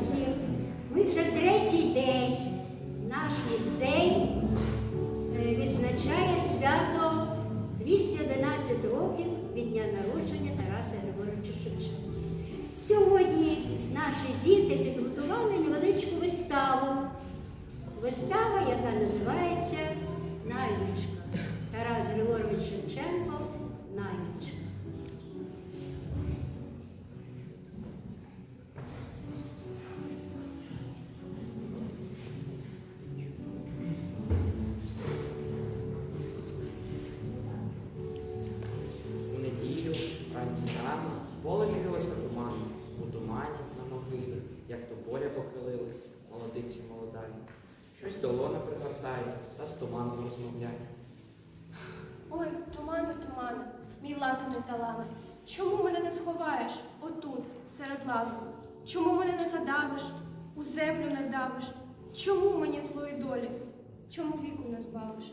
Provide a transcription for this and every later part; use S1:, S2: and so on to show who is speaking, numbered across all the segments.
S1: всім. Ми вже третій день. Наш ліцей е, відзначає свято 211 років від дня народження Тараса Григоровича Шевченка. Сьогодні наші діти підготували невеличку виставу. Вистава, яка називається Наймичка. Тарас Григорович Шевченко Наймичка.
S2: Серед лаву? Чому мене не задавиш, у землю не вдавиш? Чому мені свої долі? Чому віку не збавиш?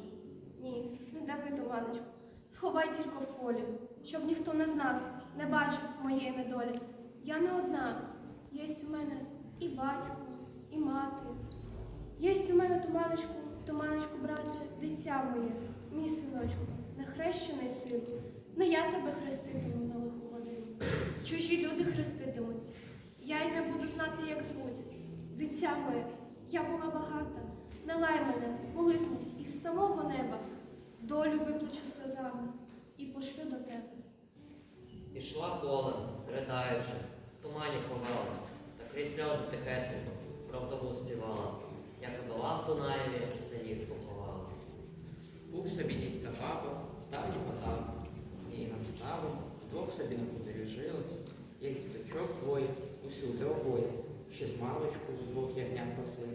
S2: Ні, не дави, туманочку, сховай тільки в полі, щоб ніхто не знав, не бачив моєї недолі. Я не одна, єсть у мене і батько, і мати. Єсть у мене туманочку, туманочку, брате, дитя моє, мій синочку, нехрещений син. Не я тебе хреститиму. Чужі люди хреститимуть. Я й не буду знати, як звуть. Дитя моє, я була багата. Не лай мене, молитимусь із самого неба. Долю виплачу сльозами і пошлю до тебе.
S3: Ішла полем, ридаючи, в тумані ховалась, та крізь сльози тихесенько правдову співала, як удала в Дунаєві синів поховала.
S4: Був собі дід та баба, ставні багато. Її нам ставив, двох собі на жили. Як діточок двоє, усюди обоє, ще з маличку двох ягнят пасли,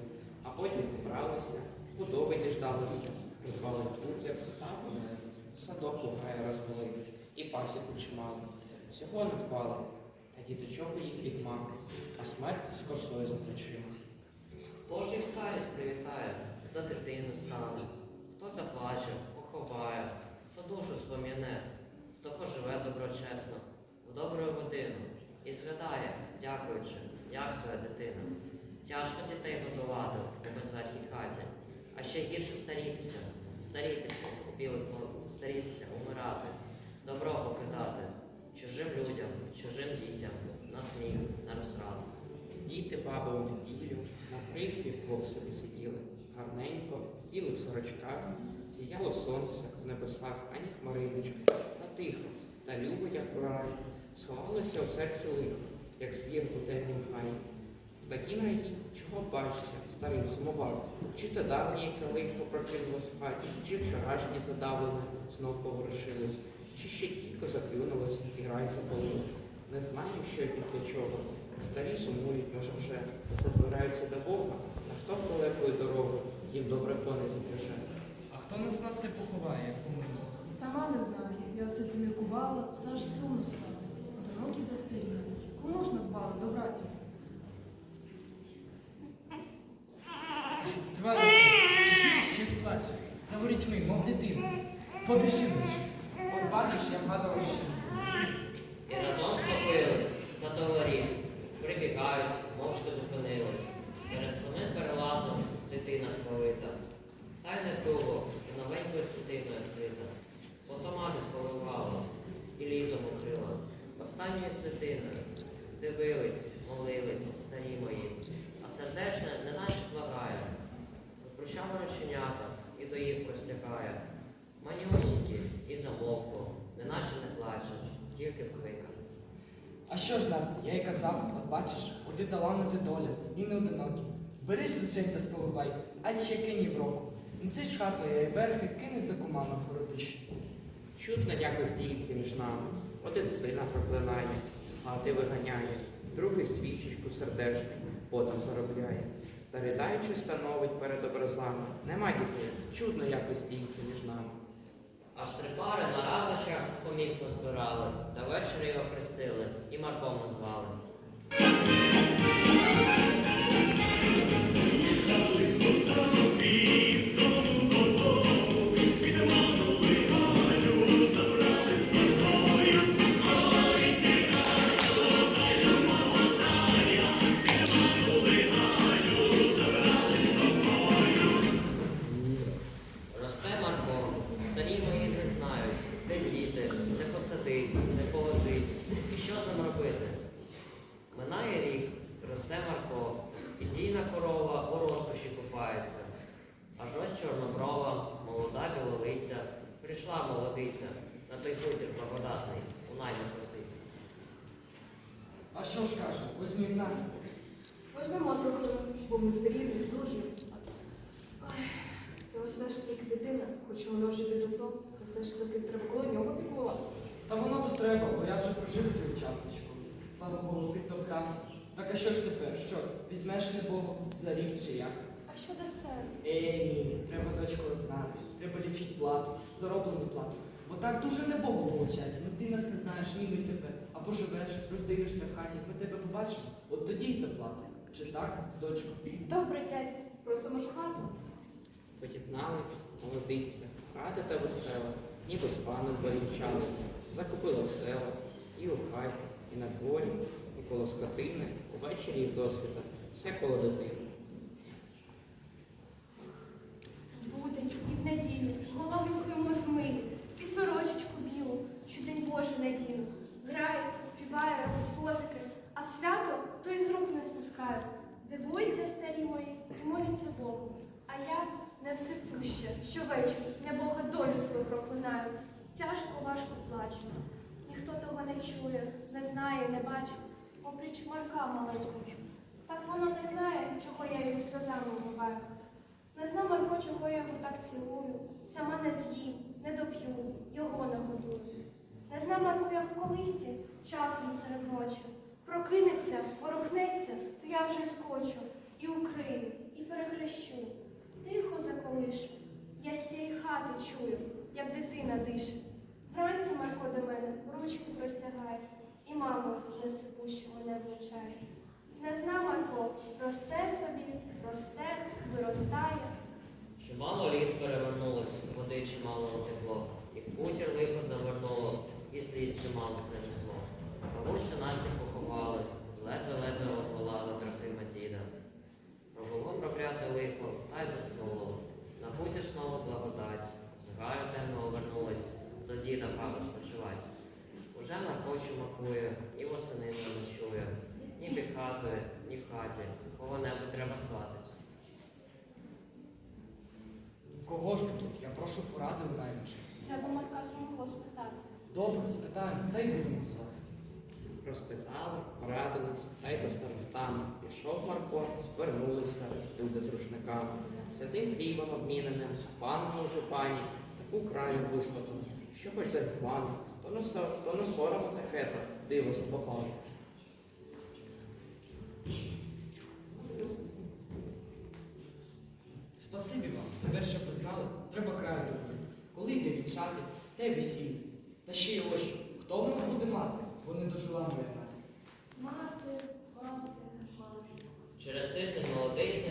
S4: а потім побралися, худоби діждалися, придбали тут, як ставили, садок у гаю і пасіку чимало. Всього не дбали, та діточок у їх від а смерть з косою за плечима.
S3: Хто ж їх старість привітає, за дитину стане, хто заплаче, поховає, хто душу спом'яне, хто поживе доброчесно, в годину. І згадає, дякуючи, як своя дитина. Тяжко дітей годувати у безверхій хаті, а ще гірше старітися, старітися, старітися, умирати, добро покидати, чужим людям, чужим дітям, на сміх, на розтрату.
S4: Діти баби у неділю на приспі вдвох собі сиділи, гарненько, в білих сорочках, сіяло сонце в небесах, ані хмариночок, та тихо, та любо, як в раї, сховалося у серці лихо, як звір у темнім гаї. В такій раї, чого бачиться, старим сумував, чи то давнє яке лихо прокинулось в хаті, чи вчорашнє задавлене знов поворушилось, чи ще тільки заклюнулось і рай запалило. Не знаю, що і після чого. Старі сумують, може вже, це збираються до Бога, а хто в далекою дорогу, їм добре то не затяже.
S5: А хто нас нас не поховає, як помилує?
S6: Сама не знаю. Я все це міркувала, та аж сумно стало. Одинокі застаріли. Кому ж надбали до братів?
S5: Чи чуєш щось плаче? За ворітьми, мов дитина. Побіжи лиш. От бачиш, я вгадав, що.
S3: І разом схопились та до воріт, прибігають, мовчки зупинились. Перед самим перелазом дитина сповита. Та й не туго, і новенькою світиною вкрита. Ото мати Останньою світиною дивились, молились, старі мої, а сердечне неначе благає. Прощала рученята і до їх простягає. Манюсінькі і замовкло, неначе не плаче, тільки вкликав.
S5: А що ж, Настя, я й казав, от бачиш, оти таланти доля, і не одинокі. Бери ж лишень та сповивай, а ще кинь в року. Неси ж хату, я й верхи кинуть за кумами в городищі.
S4: Чутно якось діється між нами. Один сина проклинає, хати виганяє, другий свічечку сердешну потом заробляє. Та ридаючи становить перед образами. Нема дітей, чудно якось діється між нами.
S3: Аж три пари на радощах помівку збирали, та ввечері його хрестили і Марком назвали.
S5: Каже, нас.
S6: Возьмемо трохи, бо ми старі, не стужні. Ой, Та все ж таки дитина, хоч воно вже підросло, то все ж таки треба коло нього піклуватися.
S5: Та воно то треба, бо я вже прожив свою часточку. Слава Богу, підтоптався. Так а що ж тепер? Що, візьмеш не Богу за рік чи як?
S2: А що дасте?
S5: Ей, треба дочко знати. Треба лічити плату, зароблену плату. Бо так дуже не Богу виходить. Ти нас не знаєш, ні ми тебе. А поживеш, роздивишся в хаті, ми тебе побачимо, от тоді й заплатимо. Чи так, дочко?
S2: Добре, дядько.
S6: Просимо ж хату.
S4: Поєднались, молодиця, рада та весела, ніби з паном повінчалися, закупила села, і у хаті, і на дворі, і коло скотини, увечері і вдосвіта, все коло дитини.
S2: Буде і в неділю, голову йому змию, і сорочечку білу, що день Божий надіну. Грається, співає, робить возики, а в свято то й з рук не спускає. Дивуються старі мої і моляться Богу. А я не все пуще, щовечір небога долю свою проклинаю. Тяжко, важко плачу. Ніхто того не чує, не знає, не бачить, опріч Марка маленького. Так воно не знає, чого сльозами вмиваю. Не знав Марко, чого я його так цілую, сама не з'їм, не доп'ю, його нагодую. Не знав Марко, я в колисці часом серед ночі. Прокинеться, ворухнеться, то я вже скочу і укрию, і перехрещу. Тихо заколишу. Я з цієї хати чую, як дитина дише. Вранці Марко до мене ручку простягає, і мама несипуще мене влучає. Не зна Марко, росте собі, росте, виростає.
S3: Чимало літ перевернулось, води чимало утекло, і в хутір лихо завернуло, і сліз чимало принесло. Бабусю Настю поховали, ледве-ледве отволали Трофима діда. Пробуло прокляте лихо, та й заснуло. На хутір знову благодать, з гаю темного вернулась, до діда папа спочивать. Уже на кочу макує, і восени не ночує, ні під хаті, кого-небудь треба сватать.
S5: Кого ж ми тут? Я прошу поради у наймича.
S2: Треба Марка самого спитати.
S5: Добре, спитаємо, та й будемо сватати.
S4: Розпитали, порадились, та й за старостами. Пішов Марко, вернулися люди з рушниками. Святим хлібом обміненим, паном у жупані, таку краю висловили, що хоч за гван, то не, со- сором таке диво запопало.
S5: Спасибі вам. Тепер, що ви знали, треба краю добити. Коли йде вінчати, те й весілля. Та ще й ось. Хто в нас буде мати? Бо не дожила моя нас.
S2: Мати, мати, мати.
S3: Через тиждень молодиця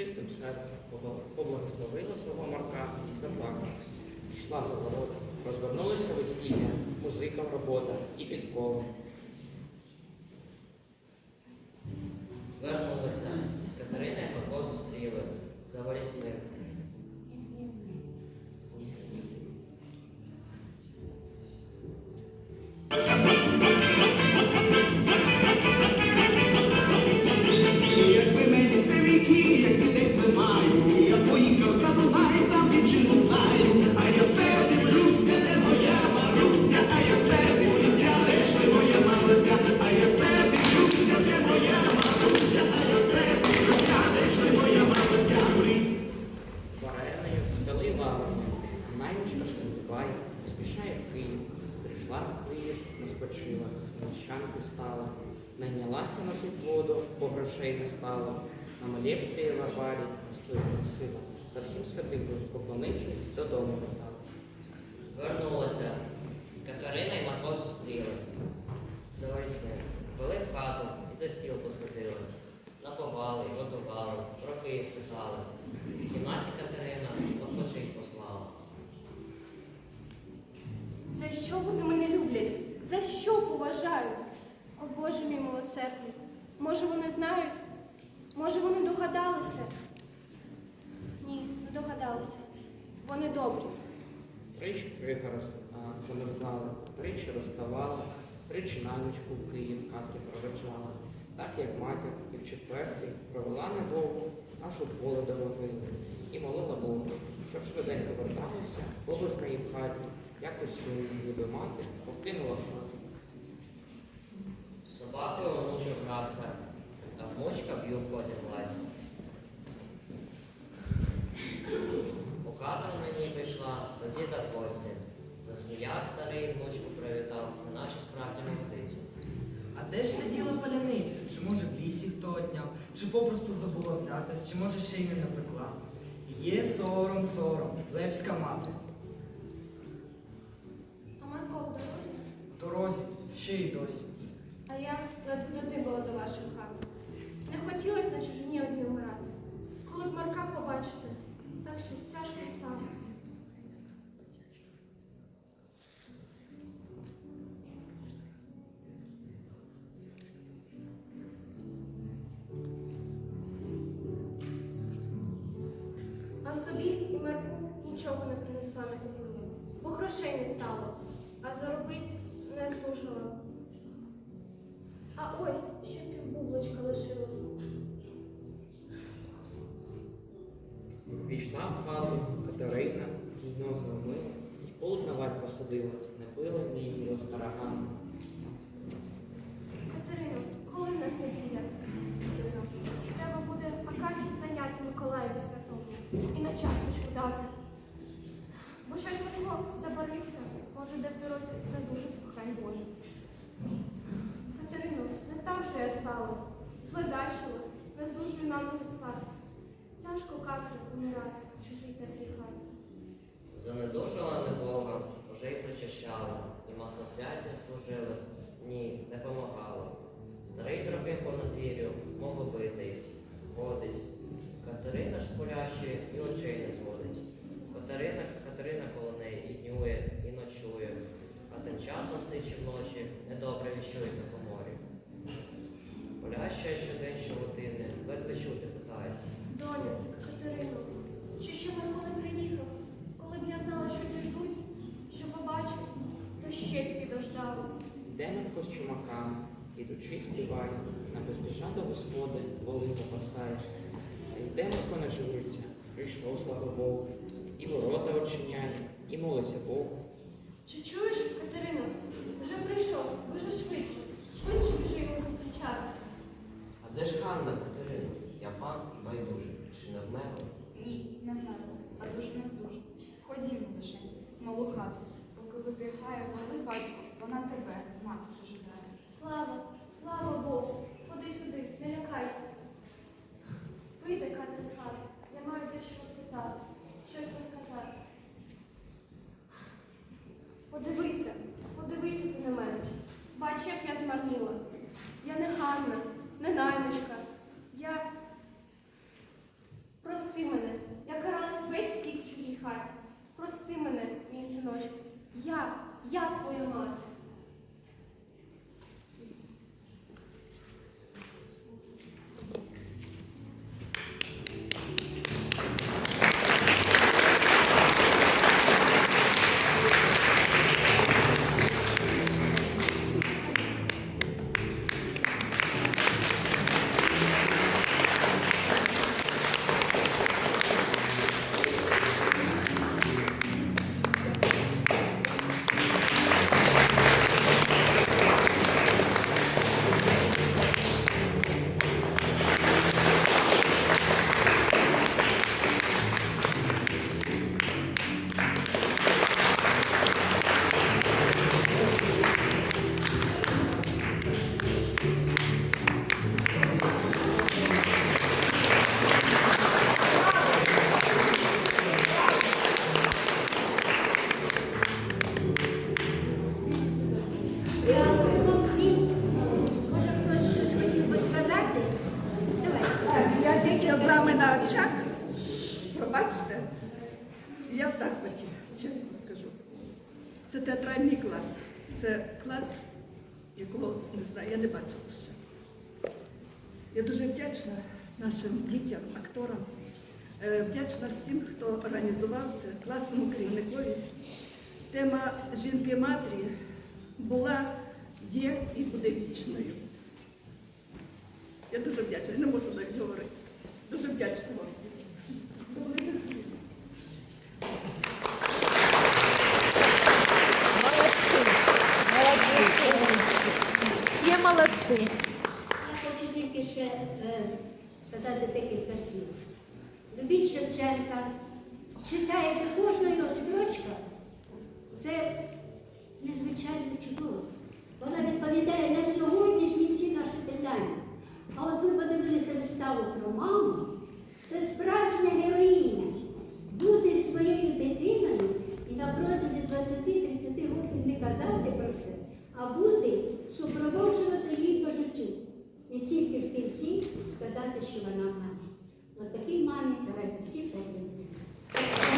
S4: Чистим серцем поблагословила свого Марка і заплакала. Пішла за ворота, розвернулися весілля, музика, робота і підкова. Тричі розставала, тричі на ночку в Київ Катрі проведжала. Так як матір і в четвертий провела на вовку, аж у поле до могили, і молила Богу, щоб швиденько верталася, обиска їй в хаті, якось ніби мати, покинула хату.
S3: З собакою онучок грався, а внучка в юбку одяглась. Катру на ній пішла, до діда в гості. Засміяв старий, внучку привітав, наче справді молодицю.
S5: А де ж ти діла паляницю? Чи може в лісі хто одняв, чи попросту забула взяти, чи може ще й не напекла? Є сором, сором, лепська мати.
S2: А Марко в дорозі?
S5: В дорозі, ще й досі.
S2: А я ледве дотибала до ваших хат. Не хотілося на чужині одній вмирати. Коли б Марка побачити, так щось тяжко стало. Нічого не принесла на купили, бо грошей не стало, а заробить не здужала. А ось ще півбублочка лишилась.
S4: Війшла в хату Катерина, їй нос зробила, і полудь на варь посадила, не пила його стара його стара Ганна.
S2: Катерино, коли в нас неділя? Сказав. Треба буде Акафіс наняти Миколаєві святому і на часточку дати. Бо щось Марко забарився, може, де в дорозі знедужився, хай Боже. Катерино, не так же я стала. Зледачила, не здужую нам не стати. Тяжко Катрі помирати в чужій теплій хаті.
S3: Занедужила небога, уже й причащала, і маслосвяття служили. Ні, не помагало. Старий трохи по надвір'ю, мов убитий, ходить. Катерина ж спорящі і очей не зводить. Катерина, Катерина коло неї і днює, і ночує, а тим часом сичі вночі недобре віщують на коморі. Поляща щодень щогодини, ледве чути питається.
S2: Доню, Катерино, чи ще не приїхав? Коли б я знала, що діждусь, що побачу, то ще б підождала.
S4: Демонко з чумаками, ідучи співає, на поспіша до господи, воли запасаєш. Та й Демонко не журиться, прийшов слава Богу, і ворота очиняє, і молиться Богу.
S2: Чи чуєш, Катерино? Вже прийшов, дуже швидше, швидше біжи його зустрічати.
S7: А де ж Ганна, Катерина? Я пан байдужий, чи не вмерла?
S8: Ні, не вмерла, а дуже не здужа. Ходімо лише, малу хату. Поки вибігає воли батько, вона тебе, мати, дожидає.
S2: Слава, слава Богу, ходи сюди, не лякайся. Вийди, Катя, з хати. Я маю дещо розпитати, щось розказати. Подивися, подивися ти на мене. Бач, як я змарніла. Я не Ганна, не наймичка. Я прости. хаті. Прости мене, мій синочку. Я, твоя мати.
S9: Сльозами на очах. Пробачте, я в захваті, чесно скажу. Це театральний клас. Це клас, якого не знаю, я не бачила ще. Я дуже вдячна нашим дітям, акторам, Е, вдячна всім, хто організував це, класному керівникові. Тема жінки-матері була, є і буде вічною. Я дуже вдячна, я не можу навіть говорити. Дуже вдячна вам. Були без сліз.
S10: Все молодцы.
S1: Я хочу тільки ще е, сказати декілька слів. Любіть Шевченка, читайте кожна його строчка. Це незвичайно чудово. Вона відповідає на сьогоднішні всі наші питання. А от ви подивилися виставу про маму, це справжня героїня. Бути зі своєю дитиною і на протязі 20-30 років не казати про це, а бути, супроводжувати її по життю. Не тільки в кінці сказати, що вона мама. От такій мамі давайте всі подумаємо.